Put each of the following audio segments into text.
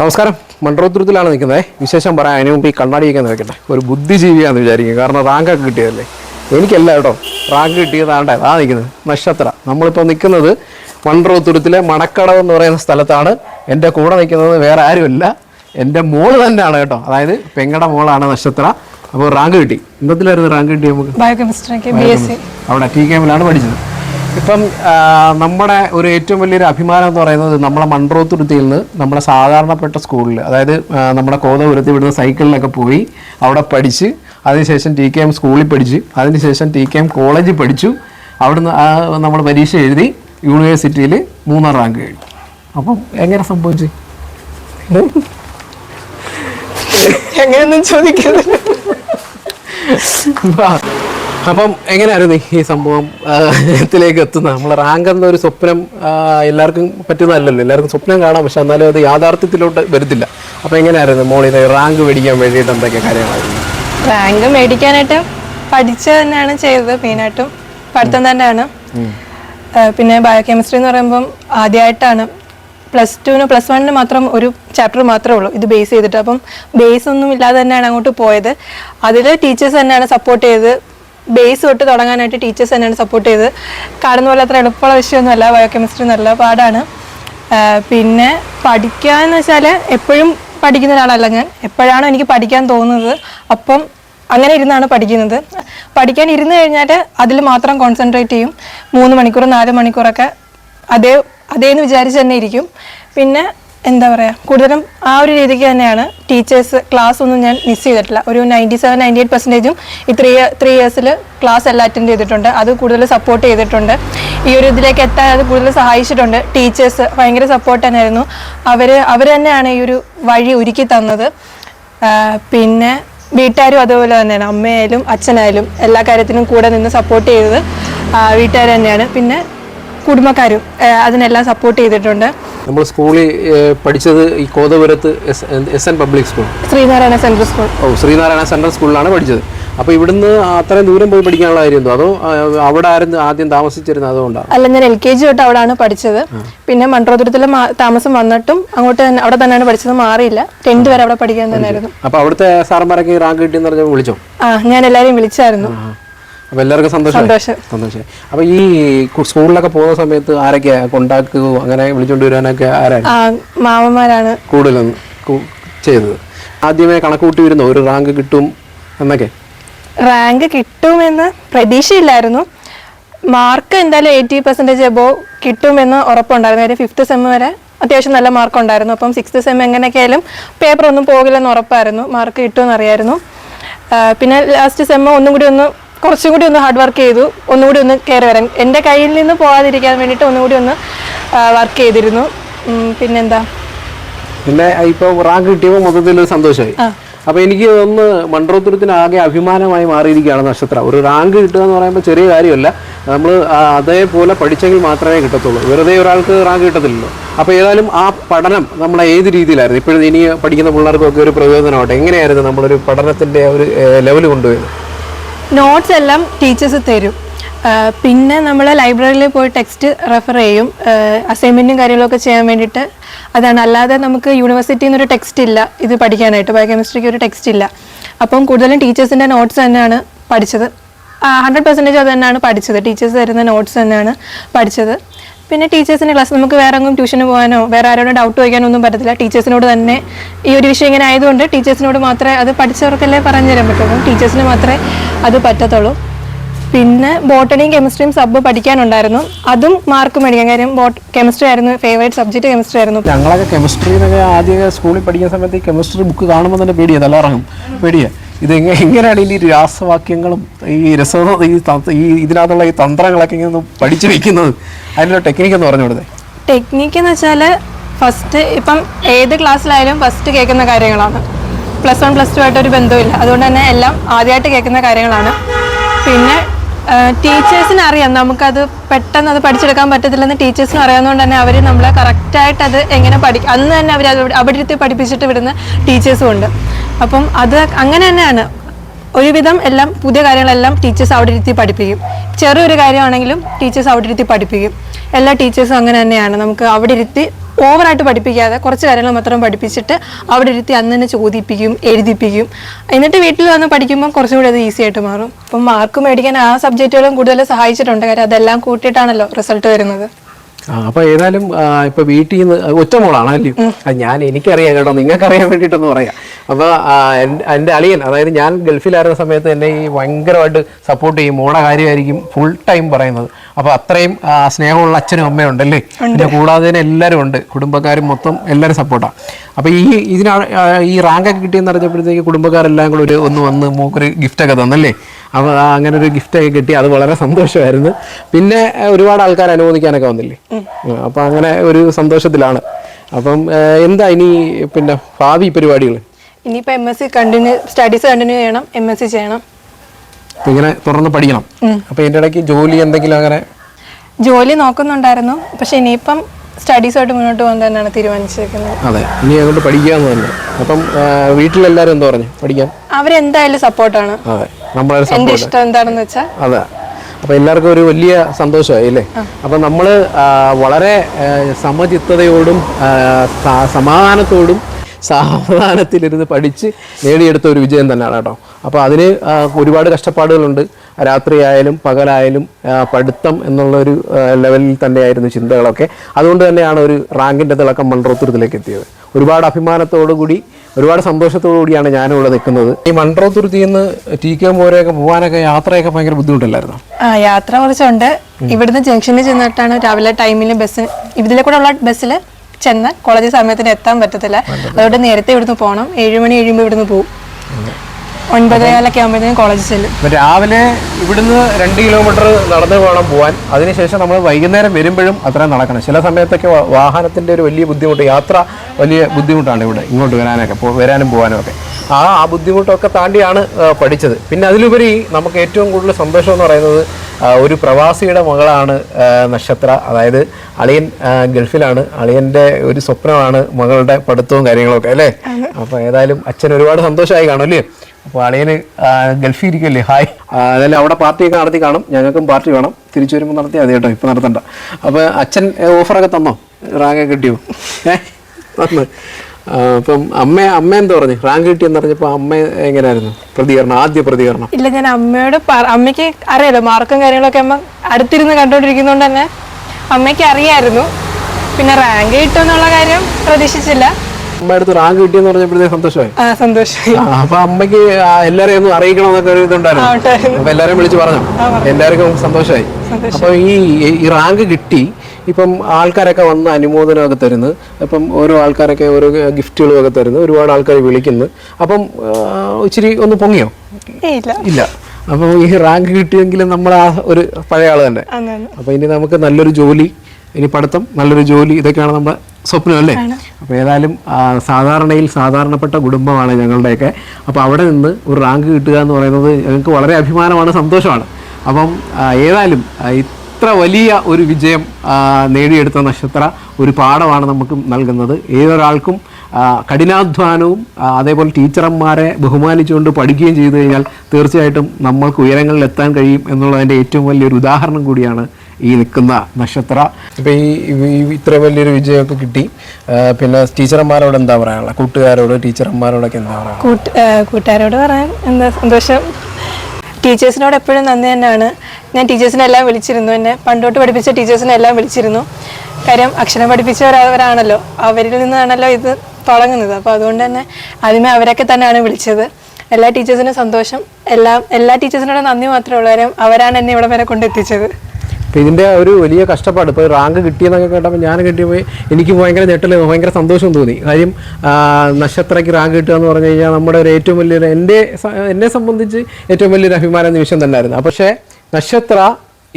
നമസ്കാരം. മൺട്രോത്തുരത്തിലാണ് നിൽക്കുന്നത്. വിശേഷം പറയാൻ അതിന് മുമ്പ് ഈ കണ്ണാടിയൊക്കെ നോക്കട്ടെ ഒരു ബുദ്ധിജീവിയാന്ന് വിചാരിക്കും. കാരണം റാങ്കൊക്കെ കിട്ടിയതല്ലേ? എനിക്കല്ല കേട്ടോ. റാങ്ക് കിട്ടിയതാണ്ട്. അതാ നിൽക്കുന്നത്. നക്ഷത്ര. നമ്മളിപ്പോൾ നിൽക്കുന്നത് മൺട്രോത്തുരത്തിലെ മണക്കടവ് എന്ന് പറയുന്ന സ്ഥലത്താണ്. എന്റെ കൂടെ നിൽക്കുന്നത് വേറെ ആരുമല്ല. എന്റെ മോൾ തന്നെയാണ് കേട്ടോ. അതായത് പെങ്ങടെ മോളാണ് നക്ഷത്ര. അപ്പോൾ റാങ്ക് കിട്ടി. ഇന്നത്തിലായിരുന്നു റാങ്ക് കിട്ടി നമുക്ക്? ബയോകെമിസ്ട്രിക്ക് അവിടെ ടി കെമിലാണ് പഠിച്ചത്. ഇപ്പം നമ്മുടെ ഒരു ഏറ്റവും വലിയൊരു അഭിമാനം എന്ന് പറയുന്നത് നമ്മളെ മൺട്രോത്തുരുത്തിയിൽ നിന്ന് നമ്മുടെ സാധാരണപ്പെട്ട സ്കൂളിൽ അതായത് നമ്മുടെ കോതപുരത്ത് ഇവിടുന്ന് സൈക്കിളിലൊക്കെ പോയി അവിടെ പഠിച്ച് അതിനുശേഷം ടി കെ എം സ്കൂളിൽ പഠിച്ച് അതിനുശേഷം ടി കെ എം കോളേജിൽ പഠിച്ചു അവിടുന്ന് നമ്മൾ പരീക്ഷ എഴുതി യൂണിവേഴ്സിറ്റിയിൽ മൂന്നാം റാങ്ക് കഴിഞ്ഞു. അപ്പം എങ്ങനെ സംഭവിച്ചു? എങ്ങനെയൊന്നും ചോദിക്കുന്നത് ആ, അപ്പം എങ്ങനെയായിരുന്നു ഈ സംഭവം? ഇതിലേക്ക് എത്തുന്നത് നമ്മൾ റാങ്ക് എന്ന ഒരു സ്വപ്നം എല്ലാവർക്കും പറ്റുന്നതല്ലല്ലോ. എല്ലാവർക്കും സ്വപ്നം കാണാം. പക്ഷെ എന്നാലും അത് യാഥാർത്ഥ്യത്തിലോട്ട് വരുത്തില്ല അപ്പം എങ്ങനെയായിരുന്നു മോളി റാങ്ക് മേടിക്കാൻ വേണ്ടിയിട്ട് എന്തൊക്കെ കാര്യങ്ങളായിരുന്നു? റാങ്ക് മേടിക്കാനായിട്ട് പഠിച്ച് തന്നെയാണ് ചെയ്തത് മെയിനായിട്ടും. പഠിത്തം തന്നെയാണ്. പിന്നെ പിന്നെ ബയോകെമിസ്ട്രി എന്ന് പറയുമ്പം ആദ്യമായിട്ടാണ്. പ്ലസ് ടുവിന് പ്ലസ് വണ്ണിന് മാത്രം ഒരു ചാപ്റ്റർ മാത്രമേ ഉള്ളൂ. ഇത് ബേസ് ചെയ്തിട്ട്. അപ്പം ബേസ് ഒന്നും ഇല്ലാതെ തന്നെയാണ് അങ്ങോട്ട് പോയത്. അതിൽ ടീച്ചേഴ്സ് തന്നെയാണ് സപ്പോർട്ട് ചെയ്ത് ബേസ് തൊട്ട് തുടങ്ങാനായിട്ട് ടീച്ചേഴ്സ് തന്നെയാണ് സപ്പോർട്ട് ചെയ്ത് കാണുന്ന പോലെ അത്ര എളുപ്പമുള്ള വിഷയമൊന്നുമല്ല. ബയോകെമിസ്ട്രി നല്ല പാടാണ്. പിന്നെ പഠിക്കുക പഠിക്കാന്ന് വെച്ചാൽ എപ്പോഴും പഠിക്കുന്ന ഒരാളല്ല ഞാൻ. എപ്പോഴാണോ എനിക്ക് പഠിക്കാൻ തോന്നുന്നത്. അപ്പം അങ്ങനെ ഇരുന്നാണ് പഠിക്കുന്നത്. പഠിക്കാൻ ഇരുന്ന് കഴിഞ്ഞാൽ അതിൽ മാത്രം കോൺസെൻട്രേറ്റ് ചെയ്യും. മൂന്ന് മണിക്കൂർ നാല് മണിക്കൂറൊക്കെ അതേ അതേന്ന് വിചാരിച്ച് തന്നെ ഇരിക്കും. പിന്നെ എന്താ പറയുക കൂടുതലും ആ ഒരു രീതിക്ക് തന്നെയാണ് ടീച്ചേഴ്സ് ക്ലാസ് ഒന്നും ഞാൻ മിസ് ചെയ്തിട്ടില്ല. ഒരു നയന്റി സെവൻ നയന്റി എയ്റ്റ് പെർസെന്റേജും ഈ ത്രീ ത്രീ ഇയേഴ്സിൽ ക്ലാസ് എല്ലാം അറ്റൻഡ് ചെയ്തിട്ടുണ്ട്. അത് കൂടുതൽ സപ്പോർട്ട് ചെയ്തിട്ടുണ്ട്. ഈ ഒരു ഇതിലേക്ക് എത്താൻ അത് കൂടുതൽ സഹായിച്ചിട്ടുണ്ട്. ടീച്ചേഴ്സ് ഭയങ്കര സപ്പോർട്ട് തന്നെയായിരുന്നു. അവർ അവർ തന്നെയാണ് ഈ ഒരു വഴി ഒരുക്കി തന്നത്. പിന്നെ വീട്ടുകാരും അതുപോലെ തന്നെയാണ്. അമ്മയായാലും അച്ഛനായാലും എല്ലാ കാര്യത്തിനും കൂടെ നിന്ന് സപ്പോർട്ട് ചെയ്തത് വീട്ടുകാർ തന്നെയാണ്. പിന്നെ കുടുംബക്കാരും അതിനെല്ലാം സപ്പോർട്ട് ചെയ്തിട്ടുണ്ട്. നമ്മൾ സ്കൂളിൽ പഠിച്ചത് ഈ കോതപുരത്ത് S S N public school. Sreenarayana central school. ഓ ശ്രീനാരായണ സെൻട്രൽ സ്കൂളിലാണ് പഠിച്ചത്. അപ്പോൾ ഇവിടുന്ന് അത്രയും ദൂരം പോയി പഠിക്കാനുള്ള കാര്യം എന്തോ അതോ അവിടെ ആയിരുന്നു ആദ്യം താമസിച്ചിരുന്നത് അതുകൊണ്ടാണ് അല്ല ഞാൻ എൽ കെ ജി തൊട്ട് അവിടെയാണ് പഠിച്ചത്. പിന്നെ മൺട്രോതുരത്തിൽ താമസം വന്നിട്ടും അങ്ങോട്ട് തന്നെ അവിടെ തന്നെയാണ് പഠിച്ചത്. മാറിയില്ല. ടെൻത്ത് വരെ അവിടെ പഠിക്കാൻ തന്നെയായിരുന്നു. അപ്പോൾ അവിടുത്തെ സാറന്മാരൊക്കെ റാങ്ക് കിട്ടിയെന്ന് പറഞ്ഞാൽ വിളിച്ചോ? ആ ഞാൻ എല്ലാവരെയും വിളിച്ചായിരുന്നു. അപ്പോൾ എല്ലാവർക്കും സന്തോഷം. സന്തോഷം. അപ്പോൾ ഈ സ്കൂളിലൊക്കെ പോകുന്ന സമയത്ത് ആരൊക്കെ കൊണ്ടാക്കുകയോ അങ്ങനെ വിളിച്ചുകൊണ്ട് വരാനൊക്കെ ആരാണ്? മാമന്മാരാണ്. കൂടുതലും ചെയ്തത്. ആദ്യമേ കണക്ക് കൂട്ടി വരുന്നു ഒരു റാങ്ക് കിട്ടും എന്നൊക്കെ? റാങ്ക് കിട്ടുമെന്ന് പ്രതീക്ഷയില്ലായിരുന്നു. മാർക്ക് എന്തായാലും എയ്റ്റി പെർസെന്റേജ് എബോ കിട്ടുമെന്ന് ഉറപ്പുണ്ടായിരുന്നു. ഫിഫ്ത് ഫിഫ്ത്ത് സെം വരെ അത്യാവശ്യം നല്ല മാർക്ക് ഉണ്ടായിരുന്നു. അപ്പം സിക്സ്ത് സെം എങ്ങനെയൊക്കെ ആയാലും പേപ്പർ ഒന്നും പോകില്ലെന്ന് ഉറപ്പായിരുന്നു. മാർക്ക് കിട്ടുമെന്ന് അറിയായിരുന്നു. പിന്നെ ലാസ്റ്റ് സെം ഒന്നും കൂടി ഒന്ന് കുറച്ചും കൂടി ഒന്ന് ഹാർഡ് വർക്ക് ചെയ്തു. ഒന്നുകൂടി ഒന്ന് കയറി വരാൻ. എന്റെ കയ്യിൽ നിന്ന് പോകാതിരിക്കാൻ വേണ്ടിയിട്ട് ഒന്നുകൂടി ഒന്ന് വർക്ക് ചെയ്തിരുന്നു. പിന്നെന്താ? പിന്നെ ഇപ്പോൾ റാങ്ക് കിട്ടിയപ്പോൾ മൊത്തത്തിൽ ഒരു സന്തോഷമായി. അപ്പൊ എനിക്ക് ഒന്ന് മൺട്രോത്തുരത്തിന് ആകെ അഭിമാനമായി മാറിയിരിക്കുകയാണ് നക്ഷത്ര. ഒരു റാങ്ക് കിട്ടുക എന്ന് പറയുമ്പോൾ ചെറിയ കാര്യമല്ല. നമ്മൾ അതേപോലെ പഠിച്ചെങ്കിൽ മാത്രമേ കിട്ടത്തുള്ളൂ. വെറുതെ ഒരാൾക്ക് റാങ്ക് കിട്ടത്തില്ലല്ലോ. അപ്പോൾ ഏതായാലും ആ പഠനം നമ്മളെ ഏത് രീതിയിലായിരുന്നു? ഇപ്പോഴും ഇനി പഠിക്കുന്ന പിള്ളേർക്കൊക്കെ ഒരു പ്രയോജനമാവട്ടെ എങ്ങനെയായിരുന്നു നമ്മളൊരു പഠനത്തിന്റെ ഒരു ലെവൽ കൊണ്ടുപോയത്? നോട്ട്സ് എല്ലാം ടീച്ചേഴ്സ് തരും. പിന്നെ നമ്മൾ ലൈബ്രറിയിൽ പോയി ടെക്സ്റ്റ് റെഫർ ചെയ്യും. അസൈൻമെന്റും കാര്യങ്ങളൊക്കെ ചെയ്യാൻ വേണ്ടിയിട്ട് അതാണ്. അല്ലാതെ നമുക്ക് യൂണിവേഴ്സിറ്റിയിൽ നിന്നൊരു ടെക്സ്റ്റ് ഇല്ല. ഇത് പഠിക്കാനായിട്ട് ബയോകെമിസ്ട്രിക്ക് ഒരു ടെക്സ്റ്റ് ഇല്ല. അപ്പം കൂടുതലും ടീച്ചേഴ്സിന്റെ നോട്ട്സ് തന്നെയാണ് പഠിച്ചത്. ഹൺഡ്രഡ് പെർസെന്റേജ് അത് തന്നെയാണ് പഠിച്ചത്. ടീച്ചേഴ്സ് തരുന്ന നോട്ട്സ് തന്നെയാണ് പഠിച്ചത്. പിന്നെ ടീച്ചേഴ്സിന്റെ ക്ലാസ് നമുക്ക് വേറെ എങ്ങും ട്യൂഷന് പോകാനോ വേറെ ആരോടും ഡൗട്ട് ചോദിക്കാനോ ഒന്നും പറ്റത്തില്ല. ടീച്ചേഴ്സിനോട് തന്നെ ഈ ഒരു വിഷയം ഇങ്ങനെ ആയതുകൊണ്ട് ടീച്ചേഴ്സിനോട് മാത്രമേ അത് പഠിച്ചവർക്കല്ലേ പറഞ്ഞു തരാൻ പറ്റുള്ളൂ. ടീച്ചേഴ്സിന് മാത്രമേ അത് പറ്റത്തുള്ളൂ. പിന്നെ ബോട്ടണിയും കെമിസ്ട്രിയും സബ് പഠിക്കാനുണ്ടായിരുന്നു. അതും മാർക്ക് മേടിക്കാൻ. കാര്യം കെമിസ്ട്രി ആയിരുന്നു ഫേവറേറ്റ് സബ്ജക്ട് കെമിസ്ട്രി ആയിരുന്നു. ഞങ്ങളൊക്കെ കെമിസ്ട്രി ആദ്യം സ്കൂളിൽ പഠിക്കുന്ന സമയത്ത് കെമിസ്ട്രി ബുക്ക് കാണുമ്പോൾ തന്നെ പേടിയാ തലറങ്ങും പേടിയാ. ഇത് എങ്ങനെ എങ്ങനെയാണ് ഇനി രാസവാക്യങ്ങളും ഈ രസ ഈ ഈ ഇതിനകത്തുള്ള ഈ തന്ത്രങ്ങളൊക്കെ ഇങ്ങനെ പഠിച്ചു വെക്കുന്നത്. അതിനുള്ള ടെക്നിക്ക് എന്ന് പറഞ്ഞു കൊടുത്തേ. ടെക്നിക്ക് എന്ന് വെച്ചാൽ ഫസ്റ്റ് ഇപ്പം ഏത് ക്ലാസ്സിലായാലും ഫസ്റ്റ് കേൾക്കുന്ന കാര്യങ്ങളാണ്. പ്ലസ് വൺ പ്ലസ് ടു ആയിട്ട് ഒരു ബന്ധമില്ല അതുകൊണ്ട് തന്നെ എല്ലാം ആദ്യമായിട്ട് കേൾക്കുന്ന കാര്യങ്ങളാണ്. പിന്നെ ടീച്ചേഴ്സിന് അറിയാം. നമുക്കത് പെട്ടെന്ന് അത് പഠിച്ചെടുക്കാൻ പറ്റത്തില്ലെന്ന് ടീച്ചേഴ്സിന് അറിയാവുന്നതുകൊണ്ട് തന്നെ അവർ നമ്മളെ കറക്റ്റായിട്ട് അത് എങ്ങനെ പഠിക്കും അന്ന് തന്നെ അവർ അവിടെ പഠിപ്പിച്ചിട്ട് വിടുന്ന ടീച്ചേഴ്സും ഉണ്ട്. അപ്പം അത് അങ്ങനെ തന്നെയാണ്. ഒരുവിധം എല്ലാം പുതിയ കാര്യങ്ങളെല്ലാം ടീച്ചേഴ്സ് അവിടെ ഇരുത്തി പഠിപ്പിക്കും. ചെറിയൊരു കാര്യമാണെങ്കിലും ടീച്ചേഴ്സ് അവിടെ ഇരുത്തി പഠിപ്പിക്കും. എല്ലാ ടീച്ചേഴ്സും അങ്ങനെ തന്നെയാണ്. നമുക്ക് അവിടെ ഇരുത്തി ഓവറായിട്ട് പഠിപ്പിക്കാതെ കുറച്ച് കാര്യങ്ങൾ മാത്രം പഠിപ്പിച്ചിട്ട് അവിടെ ഇരുത്തി അന്ന് തന്നെ ചോദിപ്പിക്കും എഴുതിപ്പിക്കും. എന്നിട്ട് വീട്ടിൽ വന്ന് പഠിക്കുമ്പോൾ കുറച്ചും കൂടി അത് ഈസി ആയിട്ട് മാറും. അപ്പം മാർക്ക് മേടിക്കാൻ ആ സബ്ജക്റ്റുകളും കൂടുതൽ സഹായിച്ചിട്ടുണ്ട്. കാര്യം അതെല്ലാം കൂട്ടിയിട്ടാണല്ലോ റിസൾട്ട് വരുന്നത്. ആ അപ്പൊ ഏതായാലും ഇപ്പൊ വീട്ടിൽ നിന്ന് ഒറ്റ മോളാണ് അല്ലേ ഞാൻ എനിക്കറിയാം കേട്ടോ നിങ്ങൾക്ക് അറിയാൻ വേണ്ടിയിട്ടൊന്ന് പറയാം. അപ്പൊ എന്റെ എന്റെ അളിയൻ അതായത് ഞാൻ ഗൾഫിലായിരുന്ന സമയത്ത് എന്നെ ഈ ഭയങ്കരമായിട്ട് സപ്പോർട്ട് ചെയ്യും മോളെ കാര്യമായിരിക്കും ഫുൾ ടൈം പറയുന്നത്. അപ്പൊ അത്രയും സ്നേഹമുള്ള അച്ഛനും അമ്മയും ഉണ്ടല്ലേ? പിന്നെ കൂടാതെ തന്നെ എല്ലാവരും ഉണ്ട് കുടുംബക്കാരും മൊത്തം എല്ലാവരും സപ്പോർട്ടാണ് അപ്പൊ ഈ ഇതിനാണ് ഈ റാങ്കൊക്കെ കിട്ടിയെന്ന് അറിഞ്ഞപ്പോഴത്തേക്ക് കുടുംബക്കാരെല്ലാം കൂടെ ഒരു ഒന്ന് വന്ന് മോക്കൊരു ഗിഫ്റ്റൊക്കെ തന്നല്ലേ? അപ്പോൾ അങ്ങനെ ഒരു ഗിഫ്റ്റൊക്കെ കിട്ടി. അത് വളരെ സന്തോഷമായിരുന്നു. പിന്നെ ഒരുപാട് ആൾക്കാർ അനുമോദിക്കാനൊക്കെ വന്നില്ലേ? അപ്പോൾ അങ്ങനെ ഒരു സന്തോഷത്തിലാണ്. അപ്പം എന്താ ഇനി പിന്നെ ഭാവി പരിപാടികൾ ഇനിയിപ്പോൾ M S C continue studies continue ചെയ്യണം എം എസ് സി ചെയ്യണം. ഇങ്ങനെ തുറന്ന് പഠിക്കണം. അപ്പോൾ ഇതിന്റെ ഇടയ്ക്ക് ജോലി എന്തെങ്കിലും അങ്ങനെ? ജോലി നോക്കുന്നുണ്ടായിരുന്നു. പക്ഷെ ഇനിയിപ്പം സ്റ്റഡീസായിട്ട് മുന്നോട്ട് പോകാൻ തന്നെയാണ് തീരുമാനിച്ചിരിക്കുന്നത്. അതെ. ഇനി അങ്ങോട്ട് പഠിക്കാന്ന് തന്നെ. അപ്പം ആ, വീട്ടിലെല്ലാവരും എന്താ പറഞ്ഞു? പഠിക്കാൻ? അവരെന്തായാലും സപ്പോർട്ടാണ് അതെ. നമ്മളെ എന്റെ സപ്പോർട്ട് ഇഷ്ടം എന്താണെന്ന് വെച്ചാൽ അതെ. അപ്പോൾ എല്ലാവർക്കും ഒരു വലിയ സന്തോഷമായി അല്ലേ? അപ്പം നമ്മൾ വളരെ ആ, സമചിത്തതയോടും ആ, സ- സമാധാനത്തോടും സാവധാനത്തിലിരുന്ന് പഠിച്ച് നേടിയെടുത്ത ഒരു വിജയം തന്നെയാണ് കേട്ടോ. അപ്പോൾ അതിന് ആ, ഒരുപാട് കഷ്ടപ്പാടുകളുണ്ട്. രാത്രിയായാലും പകലായാലും ആ, പഠിത്തം എന്നുള്ളൊരു ആ, ലെവലിൽ തന്നെയായിരുന്നു ചിന്തകളൊക്കെ. അതുകൊണ്ട് തന്നെയാണ് ഒരു റാങ്കിന്റെ തിളക്കം മൺറോത്തുരത്തിലേക്ക് എത്തിയത്. ഒരുപാട് അഭിമാനത്തോടു കൂടി ഒരുപാട് സന്തോഷത്തോടു കൂടിയാണ് ഞാനും ഇവിടെ നിൽക്കുന്നത്. ഈ മൺട്രോത്തുരുത്തിൽ നിന്ന് ടി കെ മോരെയൊക്കെ പോകാനൊക്കെ യാത്രയൊക്കെ ഭയങ്കര ബുദ്ധിമുട്ടില്ലായിരുന്നു? ആ യാത്ര കുറച്ചുണ്ട്. ഇവിടുന്ന് ജംഗ്ഷനിൽ ചെന്നിട്ടാണ് രാവിലെ ടൈമിൽ ബസ് ഇതിലെ കൂടെ ഉള്ള ബസ്സിൽ ചെന്ന് കോളേജ് സമയത്തിന് എത്താൻ പറ്റത്തില്ല. അതുകൊണ്ട് നേരത്തെ ഇവിടുന്ന് പോകണം ഏഴുമണി കഴിയുമ്പോൾ ഇവിടുന്ന് പോകും ഒൻപതേകാലൊക്കെ ആകുമ്പോഴത്തേക്കും കോളേജ് ചെല്ലും. രാവിലെ ഇവിടുന്ന് രണ്ട് കിലോമീറ്റർ നടന്നു വേണം പോകാൻ അതിനുശേഷം നമ്മൾ വൈകുന്നേരം വരുമ്പോഴും അത്രയും നടക്കണം. ചില സമയത്തൊക്കെ വാഹനത്തിന്റെ ഒരു വലിയ ബുദ്ധിമുട്ട് യാത്ര വലിയ ബുദ്ധിമുട്ടാണ് ഇവിടെ ഇങ്ങോട്ട് വരാനൊക്കെ വരാനും പോകാനും ഒക്കെ ആ ആ ബുദ്ധിമുട്ടൊക്കെ താണ്ടിയാണ് പഠിച്ചത്. പിന്നെ അതിലുപരി നമുക്ക് ഏറ്റവും കൂടുതൽ സന്തോഷം എന്ന് പറയുന്നത് ഒരു പ്രവാസിയുടെ മകളാണ് നക്ഷത്ര. അതായത് അളിയൻ ഗൾഫിലാണ്. അളിയന്റെ ഒരു സ്വപ്നമാണ് മകളുടെ പഠിത്തവും കാര്യങ്ങളൊക്കെ അല്ലേ? അപ്പോൾ ഏതായാലും അച്ഛൻ ഒരുപാട് സന്തോഷമായി കാണും അല്ലേ? അപ്പോൾ അളിയന് ഗൾഫിൽ ഇരിക്കുമല്ലേ ഹായ്. അതല്ല അവിടെ പാർട്ടിയൊക്കെ നടത്തി കാണും. ഞങ്ങൾക്കും പാർട്ടി വേണം. തിരിച്ചു വരുമ്പോൾ നടത്തി അതെ കേട്ടോ. ഇപ്പം നടത്തണ്ട. അപ്പോൾ അച്ഛൻ ഓഫറൊക്കെ തന്നോ? റാങ്ക് കിട്ടിയോ? തന്ന്. അപ്പം അമ്മ അമ്മ എന്താ പറഞ്ഞു? റാങ്ക് കിട്ടിയെന്ന് പറഞ്ഞപ്പോൾ അമ്മ എങ്ങനെയായിരുന്നു പ്രതികരണം ആദ്യ പ്രതികരണം. ഇല്ല ഞാൻ അമ്മയോട് അമ്മയ്ക്ക് അറിയാലോ മാർക്കും കാര്യങ്ങളൊക്കെ അമ്മ അടുത്തിരുന്ന് കണ്ടുകൊണ്ടിരിക്കുന്നതുകൊണ്ട് തന്നെ അമ്മയ്ക്ക് അറിയായിരുന്നു. പിന്നെ റാങ്ക് കിട്ടുമെന്നുള്ള കാര്യം പ്രതീക്ഷിച്ചില്ല. അമ്മ അടുത്ത് റാങ്ക് കിട്ടിയെന്ന് പറഞ്ഞപ്പോഴത്തേക്ക് സന്തോഷമായി. സന്തോഷമായി. അപ്പൊ അമ്മയ്ക്ക് എല്ലാരെയും ഒന്ന് അറിയിക്കണമെന്നൊക്കെ ഒരു ഇതുണ്ടായിരുന്നു. അപ്പൊ എല്ലാരെയും വിളിച്ച് പറഞ്ഞു. എല്ലാവർക്കും സന്തോഷമായി. അപ്പൊ ഈ ഈ റാങ്ക് കിട്ടി. ഇപ്പം ആൾക്കാരൊക്കെ വന്ന് അനുമോദനമൊക്കെ തരുന്നു. ഇപ്പം ഓരോ ആൾക്കാരൊക്കെ ഓരോ ഗിഫ്റ്റുകളും ഒക്കെ തരുന്നു. ഒരുപാട് ആൾക്കാർ വിളിക്കുന്നു. അപ്പം ഇച്ചിരി ഒന്ന് പൊങ്ങിയോ? ഇല്ല. അപ്പം ഈ റാങ്ക് കിട്ടിയെങ്കിലും നമ്മൾ ആ ഒരു പഴയ ആൾ തന്നെ. അപ്പൊ ഇനി നമുക്ക് നല്ലൊരു ജോലി ഇനി പഠിത്തം നല്ലൊരു ജോലി ഇതൊക്കെയാണ് നമ്മുടെ സ്വപ്നം അല്ലേ? അപ്പോൾ ഏതായാലും സാധാരണയിൽ സാധാരണപ്പെട്ട കുടുംബമാണ് ഞങ്ങളുടെയൊക്കെ. അപ്പോൾ അവിടെ നിന്ന് ഒരു റാങ്ക് കിട്ടുക എന്ന് പറയുന്നത് ഞങ്ങൾക്ക് വളരെ അഭിമാനമാണ് സന്തോഷമാണ്. അപ്പം ഏതായാലും ഇത്ര വലിയ ഒരു വിജയം നേടിയെടുത്ത നക്ഷത്ര ഒരു പാഠമാണ് നമുക്ക് നൽകുന്നത്. ഏതൊരാൾക്കും കഠിനാധ്വാനവും അതേപോലെ ടീച്ചർമാരെ ബഹുമാനിച്ചുകൊണ്ട് പഠിക്കുകയും ചെയ്തു കഴിഞ്ഞാൽ തീർച്ചയായിട്ടും നമ്മൾക്ക് ഉയരങ്ങളിൽ എത്താൻ കഴിയും എന്നുള്ളതിന്റെ ഏറ്റവും വലിയൊരു ഉദാഹരണം കൂടിയാണ് ഈ നിൽക്കുന്ന നക്ഷത്ര. ഇപ്പം ഈ ഇത്ര വലിയൊരു വിജയമൊക്കെ കിട്ടി. പിന്നെ ടീച്ചർമാരോട് എന്താ പറയാനുള്ള കൂട്ടുകാരോട് ടീച്ചർമാരോടൊക്കെ എന്താ ആ, കൂട്ടുകാരോട് പറയാൻ എന്താ സന്തോഷം. ടീച്ചേഴ്സിനോട് എപ്പോഴും നന്ദി തന്നെയാണ്. ഞാൻ ടീച്ചേഴ്സിനെ എല്ലാം വിളിച്ചിരുന്നു. എന്നെ പണ്ടോട്ട് പഠിപ്പിച്ച ടീച്ചേഴ്സിനെ എല്ലാം വിളിച്ചിരുന്നു. കാര്യം അക്ഷരം പഠിപ്പിച്ചവരവരാണല്ലോ അവരിൽ നിന്നാണല്ലോ ഇത് തുടങ്ങുന്നത്. അപ്പോൾ അതുകൊണ്ട് തന്നെ ആദ്യമേ അവരൊക്കെ തന്നെയാണ് വിളിച്ചത്. എല്ലാ ടീച്ചേഴ്സിനും സന്തോഷം. എല്ലാ എല്ലാ ടീച്ചേഴ്സിനോടും നന്ദി മാത്രമേ ഉള്ളൂ. കാര്യം അവരാണ് എന്നെ ഇവിടെ വരെ കൊണ്ടെത്തിച്ചത് അപ്പം ഇതിന്റെ ഒരു വലിയ കഷ്ടപ്പാട് ഇപ്പോൾ റാങ്ക് കിട്ടിയെന്നൊക്കെ കേട്ടപ്പോൾ ഞാൻ കിട്ടിയപ്പോൾ എനിക്ക് ഭയങ്കര ഞെട്ടൽ ഭയങ്കര സന്തോഷം തോന്നി. കാര്യം നക്ഷത്രയ്ക്ക് റാങ്ക് കിട്ടുക എന്ന് പറഞ്ഞു കഴിഞ്ഞാൽ നമ്മുടെ ഒരു ഏറ്റവും വലിയൊരു എന്റെ എന്നെ സംബന്ധിച്ച് ഏറ്റവും വലിയൊരു അഭിമാന നിമിഷം തന്നെയായിരുന്നു. പക്ഷേ നക്ഷത്ര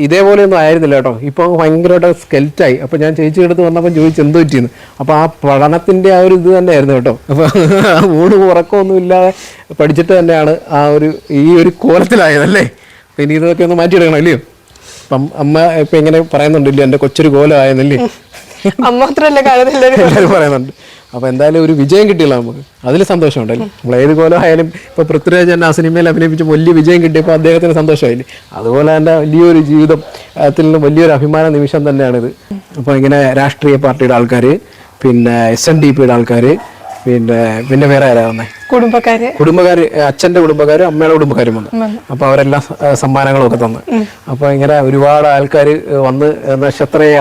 ഇതേപോലെയൊന്നും ആയിരുന്നില്ല കേട്ടോ. ഇപ്പോൾ ഭയങ്കരമായിട്ട് സ്കെൽറ്റായി അപ്പോൾ ഞാൻ ചേച്ചി എടുത്ത് വന്നപ്പോൾ ചോദിച്ചു എന്ത് പറ്റിയെന്ന്? അപ്പോൾ ആ പഠനത്തിന്റെ ആ ഒരു ഇത് തന്നെയായിരുന്നു കേട്ടോ. അപ്പോൾ ഊണ് ഉറക്കമൊന്നും ഇല്ലാതെ പഠിച്ചിട്ട് തന്നെയാണ് ആ ഒരു ഈ ഒരു കോലത്തിലായതല്ലേ? അപ്പോൾ ഇനി ഇതൊക്കെ ഒന്ന് മാറ്റിയെടുക്കണം അല്ലയോ അമ്മ ഇപ്പൊ ഇങ്ങനെ പറയുന്നുണ്ടല്ലോ എന്റെ കൊച്ചൊരു കോലമായെന്നല്ലേ അമ്മ മാത്രമല്ല എല്ലാവരും പറയുന്നുണ്ട്. അപ്പൊ എന്തായാലും ഒരു വിജയം കിട്ടിയില്ല നമുക്ക്. അതിൽ സന്തോഷമുണ്ടല്ലേ? നമ്മൾ ഏത് കോലമായാലും ഇപ്പൊ പൃഥ്വിരാജ് തന്നെ ആ സിനിമയിൽ അഭിനയിപ്പിച്ച് വലിയ വിജയം കിട്ടിയപ്പോൾ അദ്ദേഹത്തിന് സന്തോഷമായില്ലേ? അതുപോലെ തന്നെ വലിയൊരു ജീവിതം അതിൽ നിന്നും വലിയൊരു അഭിമാന നിമിഷം തന്നെയാണിത്. അപ്പോൾ ഇങ്ങനെ രാഷ്ട്രീയ പാർട്ടിയുടെ ആൾക്കാർ പിന്നെ എസ് എൻ ഡി പിയുടെ ആൾക്കാർ പിന്നെ പിന്നെ വേറെ ആരാ വന്നേ? കുടുംബക്കാര്. കുടുംബക്കാര് അച്ഛന്റെ കുടുംബക്കാരും അമ്മയുടെ കുടുംബക്കാരും വന്നു. അപ്പൊ അവരെല്ലാം സമ്മാനങ്ങളും ഒക്കെ തന്നു. അപ്പൊ ഇങ്ങനെ ഒരുപാട് ആൾക്കാർ വന്ന് നക്ഷത്രയെ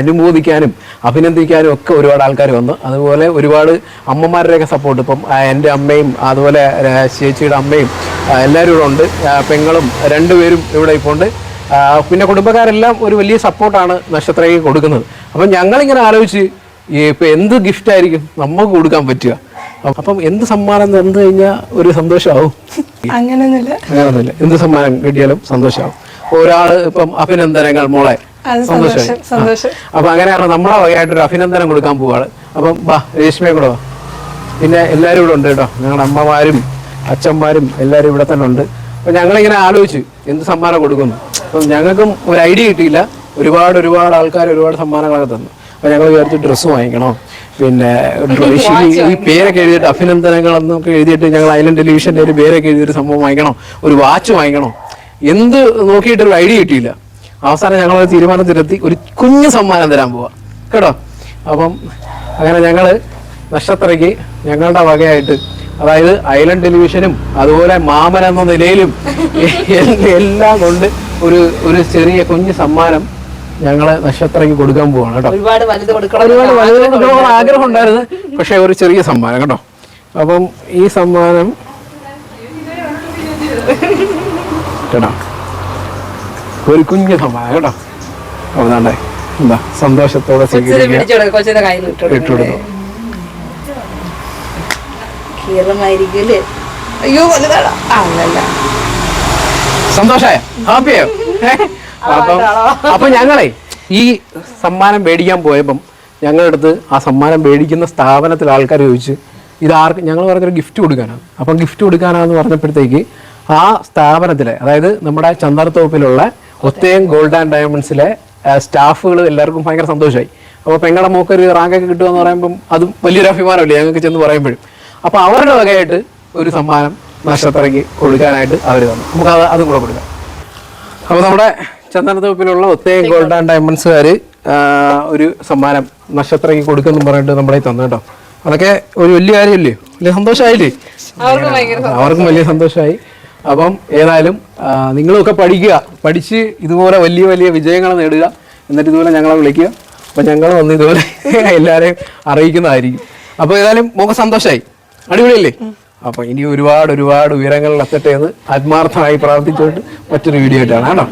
അനുമോദിക്കാനും അഭിനന്ദിക്കാനും ഒക്കെ ഒരുപാട് ആൾക്കാർ വന്നു. അതുപോലെ ഒരുപാട് അമ്മമാരുടെയൊക്കെ സപ്പോർട്ട് ഇപ്പം എന്റെ അമ്മയും അതുപോലെ ചേച്ചിയുടെ അമ്മയും എല്ലാവരും ഇവിടെ ഉണ്ട്. പെങ്ങളും രണ്ടുപേരും ഇവിടെ ഇപ്പോൾ ഉണ്ട്. പിന്നെ കുടുംബക്കാരെല്ലാം ഒരു വലിയ സപ്പോർട്ടാണ് നക്ഷത്രയ്ക്ക് കൊടുക്കുന്നത്. അപ്പം ഞങ്ങളിങ്ങനെ ആലോചിച്ച് ഇപ്പം എന്ത് ഗിഫ്റ്റ് ആയിരിക്കും നമുക്ക് കൊടുക്കാൻ പറ്റുക? അപ്പം എന്ത് സമ്മാനം തന്നു കഴിഞ്ഞാൽ ഒരു സന്തോഷമാവും അങ്ങനെയൊന്നുമില്ല എന്ത് സമ്മാനം കിട്ടിയാലും സന്തോഷമാവും ഒരാൾ ഇപ്പം അഭിനന്ദനങ്ങൾ മോളെ. സന്തോഷം അപ്പൊ അങ്ങനെയാണ് നമ്മളെ വകയായിട്ട് ഒരു അഭിനന്ദനം കൊടുക്കാൻ പോവാണ്. അപ്പം ബാ രേഷ്മയെ കൂടെ പിന്നെ എല്ലാവരും ഇവിടെ ഉണ്ട് കേട്ടോ. ഞങ്ങളുടെ അമ്മമാരും അച്ഛന്മാരും എല്ലാരും ഇവിടെ തന്നെ ഉണ്ട്. അപ്പൊ ഞങ്ങളിങ്ങനെ ആലോചിച്ചു എന്ത് സമ്മാനം കൊടുക്കുന്നു. അപ്പം ഞങ്ങൾക്കും ഒരു ഐഡിയ കിട്ടിയില്ല. ഒരുപാട് ഒരുപാട് ആൾക്കാർ ഒരുപാട് സമ്മാനങ്ങളൊക്കെ തന്നു. അപ്പൊ ഞങ്ങൾ വിചാരിച്ചു ഡ്രസ്സ് വാങ്ങിക്കണം. പിന്നെ ഈ- പേരൊക്കെ എഴുതിയിട്ട് അഭിനന്ദനങ്ങൾ എന്നൊക്കെ എഴുതിയിട്ട് ഞങ്ങൾ ഐലൻഡ് ടെലിവിഷന്റെ ഒരു പേരൊക്കെ എഴുതിയൊരു സംഭവം വാങ്ങിക്കണം. ഒരു വാച്ച് വാങ്ങിക്കണം. എന്ത് നോക്കിയിട്ട് ഒരു ഐഡിയ കിട്ടിയില്ല. അവസാനം ഞങ്ങൾ ഒരു തീരുമാനത്തിലെത്തി. ഒരു കുഞ്ഞു സമ്മാനം തരാൻ പോവാ. കേട്ടോ? അപ്പം അങ്ങനെ ഞങ്ങൾ നക്ഷത്രയ്ക്ക് ഞങ്ങളുടെ വകയായിട്ട് അതായത് ഐലൻഡ് ടെലിവിഷനും അതുപോലെ മാമൻ എന്ന നിലയിലും എല്ലാം കൊണ്ട് ഒരു ഒരു ചെറിയ കുഞ്ഞു സമ്മാനം ഞങ്ങൾ നക്ഷത്രയ്ക്ക് കൊടുക്കാൻ പോവാണ് കേട്ടോ. ഒരുപാട് വലുത് കൊടുക്കണം. ആഗ്രഹം ഉണ്ടായിരുന്നു. പക്ഷെ ഒരു ചെറിയ സമ്മാനം കേട്ടോ. അപ്പം ഈ സമ്മാനം കേട്ടോ. ഒരു കുഞ്ഞു സമ്മാനം കേട്ടോ. അതാണ്ടേ എന്താ സന്തോഷത്തോടെ കൊച്ചിനെ സ്വീകരിക്കുക. പിടിച്ചോളൂ കൊച്ചിന്റെ കയ്യിൽ ഇട്ട് കൊടുത്തു അയ്യോ സന്തോഷായ? ഹാപ്പിയായോ അപ്പം അപ്പൊ ഞങ്ങളെ ഈ സമ്മാനം മേടിക്കാൻ പോയപ്പം ഞങ്ങളുടെ അടുത്ത് ആ സമ്മാനം മേടിക്കുന്ന സ്ഥാപനത്തിൽ ആൾക്കാർ ചോദിച്ച് ഇത് ആർക്ക് ഞങ്ങൾ പറഞ്ഞൊരു ഗിഫ്റ്റ് കൊടുക്കാനാണ്. അപ്പം ഗിഫ്റ്റ് കൊടുക്കാനാണെന്ന് പറഞ്ഞപ്പോഴത്തേക്ക് ആ സ്ഥാപനത്തിലെ അതായത് നമ്മുടെ ചന്ദർത്തോപ്പിലുള്ള ഒത്തേം ഗോൾഡ് ആൻഡ് ഡയമണ്ട്സിലെ സ്റ്റാഫുകൾ എല്ലാവർക്കും ഭയങ്കര സന്തോഷമായി അപ്പോൾ പെങ്ങളുടെ മോക്ക് മോക്കൊരു റാങ്കൊക്കെ കിട്ടുമെന്ന് പറയുമ്പം അതും വലിയൊരു അഭിമാനമല്ലേ ഞങ്ങൾക്ക് ചെന്ന് പറയുമ്പോഴും. അപ്പോൾ അവരുടെ വകയായിട്ട് ഒരു സമ്മാനം നക്ഷത്രയ്ക്ക് കൊടുക്കാനായിട്ട് അവർ തന്നു. നമുക്ക് അത് അതും കൂടെ കൊടുക്കാം. അപ്പോൾ നമ്മുടെ ചന്ദനത്തോപ്പിലുള്ള ഒത്തേം ഗോൾഡ് ആൻഡ് ഡയമണ്ട്സുകാർ ഒരു സമ്മാനം നക്ഷത്രയ്ക്ക് കൊടുക്കുന്നു പറഞ്ഞിട്ട് നമ്മളെ തന്നു കേട്ടോ. അതൊക്കെ ഒരു വലിയ കാര്യമല്ലേ? വലിയ സന്തോഷമായില്ലേ? അവർക്കും വലിയ സന്തോഷമായി. അപ്പം ഏതായാലും നിങ്ങളൊക്കെ പഠിക്കുക. പഠിച്ച് ഇതുപോലെ വലിയ വലിയ വിജയങ്ങൾ നേടുക. എന്നിട്ട് ഇതുപോലെ ഞങ്ങളെ വിളിക്കുക. അപ്പം ഞങ്ങൾ വന്ന് ഇതുപോലെ എല്ലാവരെയും അറിയിക്കുന്നതായിരിക്കും. അപ്പോൾ ഏതായാലും മോക്ക സന്തോഷമായി. അടിപൊളിയല്ലേ? അപ്പോൾ ഇനി ഒരുപാട് ഒരുപാട് ഉയരങ്ങളിൽ എത്തട്ടെ എന്ന് ആത്മാർത്ഥമായി പ്രാർത്ഥിച്ചുകൊണ്ട് മറ്റൊരു വീഡിയോ ആയിട്ടാണ് കേട്ടോ.